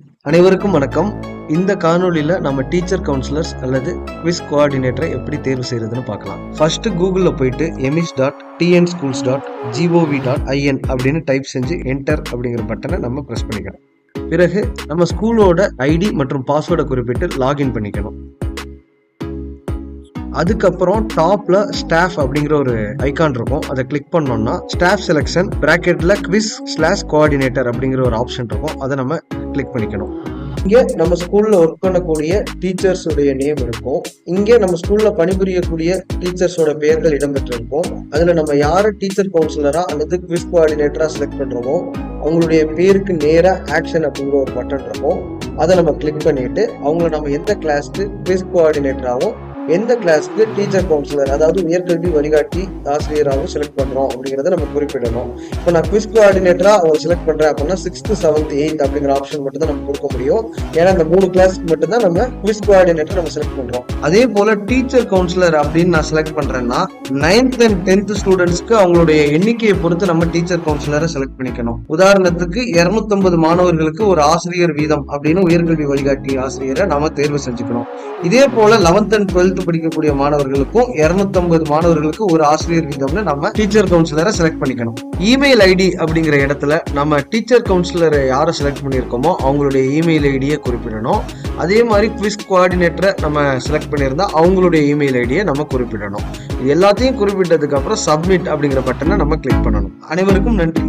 அனைவருக்கும் வணக்கம். இந்த காணொலியில் நம்ம டீச்சர் கவுன்சிலர்ஸ் அல்லது குவிஸ் கோஆர்டினேட்டரை எப்படி தேர்வு செய்யறதுன்னு பார்க்கலாம். ஃபர்ஸ்ட் கூகுளில் போயிட்டு EMIS dot TN schools dot GOV dot IN அப்படின்னு டைப் செஞ்சு என்டர் அப்படிங்கிற பட்டனை நம்ம ப்ரெஸ் பண்ணிக்கணும். பிறகு நம்ம ஸ்கூலோட ஐடி மற்றும் பாஸ்வேர்டை குறிப்பிட்டு லாகின் பண்ணிக்கணும். அதுக்கப்புறம் டாப்ல ஸ்டாஃப் அப்படிங்கிற ஒரு ஐக்கான் இருக்கும். அதை கிளிக் பண்ணோம்னா ஸ்டாஃப் செலெக்ஷன் பிராக்கெட்ல குவிஸ் ஸ்லாஷ் கோஆர்டினேட்டர் அப்படிங்கிற ஒரு ஆப்ஷன் இருக்கும். அதை நம்ம கிளிக் பண்ணிக்கணும். இங்கே நம்ம ஸ்கூலில் ஒர்க் பண்ணக்கூடிய டீச்சர்ஸுடைய நேம் இருக்கும். இங்கே நம்ம ஸ்கூலில் பணிபுரியக்கூடிய டீச்சர்ஸோட பெயர்கள் இடம்பெற்றிருக்கும். அதில் நம்ம யாரை டீச்சர் கவுன்சிலராக அல்லது குவிஸ் கோஆர்டினேட்டராக செலக்ட் பண்ணுறோமோ அவங்களுடைய பேருக்கு நேராக ஆக்ஷன் அப்படிங்கிற ஒரு பட்டன் இருக்கும். அதை நம்ம கிளிக் பண்ணிட்டு அவங்கள நம்ம எந்த கிளாஸ்க்கு குவிஸ் கோஆர்டினேட்டராகவும் எந்த கிளாஸ்க்கு டீச்சர் கவுன்சிலர் அதாவது உயர்கல்வி வழிகாட்டி ஆசிரியராகவும் செலக்ட் பண்ணுறோம் அப்படிங்கிறத நம்ம குறிப்பிடணும். இப்போ நான் குவிஸ் கோஆர்டினேட்டராக அவர் செலக்ட் பண்ணுறேன் அப்படின்னா சிக்ஸ்த்து செவன்த் எயித் அப்படிங்கிற ஆப்ஷன் மட்டும் தான் நம்ம கொடுக்க முடியும். ஏன்னா இந்த மூணு கிளாஸ்க்கு மட்டும் தான் நம்ம குவிஸ் கோஆர்டினேட்டர் நம்ம செலக்ட் பண்ணுறோம் அதே போல் டீச்சர் கவுன்சிலர் அப்படின்னு நான் செலக்ட் பண்ணுறேன்னா நைன்த் அண்ட் டென்த் ஸ்டூடெண்ட்ஸ்க்கு அவங்களுடைய எண்ணிக்கையை பொறுத்து நம்ம டீச்சர் கவுன்சிலரை செலக்ட் பண்ணிக்கணும். உதாரணத்துக்கு 250 மாணவர்களுக்கு ஒரு ஆசிரியர் வீதம் அப்படின்னு உயர்கல்வி வழிகாட்டி ஆசிரியரை நாம தேர்வு செஞ்சுக்கணும். இதே போல லெவன்த் அண்ட் டுவெல்த் படிக்கக்கூடிய மாணவர்களுக்கும் 250 மாணவர்களுக்கு ஒரு ஆசிரியர் வீதம்னு நம்ம டீச்சர் கவுன்சிலரை செலக்ட் பண்ணிக்கணும். இமெயில் ஐடி அப்படிங்கிற இடத்துல நம்ம டீச்சர் கவுன்சிலரை யாரை செலக்ட் பண்ணியிருக்கோமோ அவங்களுடைய இமெயில் ஐடியை குறிப்பிடணும். அதே மாதிரி குவிஸ் கோஆர்டினேட்டரை நம்ம செலக்ட் பண்ணியிருந்தா அவங்களுடைய இமெயில் ஐடியை நம்ம குறிப்பிடணும். இது எல்லாத்தையும் குறிப்பிட்டதுக்கு அப்புறம் சப்மிட் அப்படிங்கிற பட்டனை நம்ம கிளிக் பண்ணணும். அனைவருக்கும் நன்றி.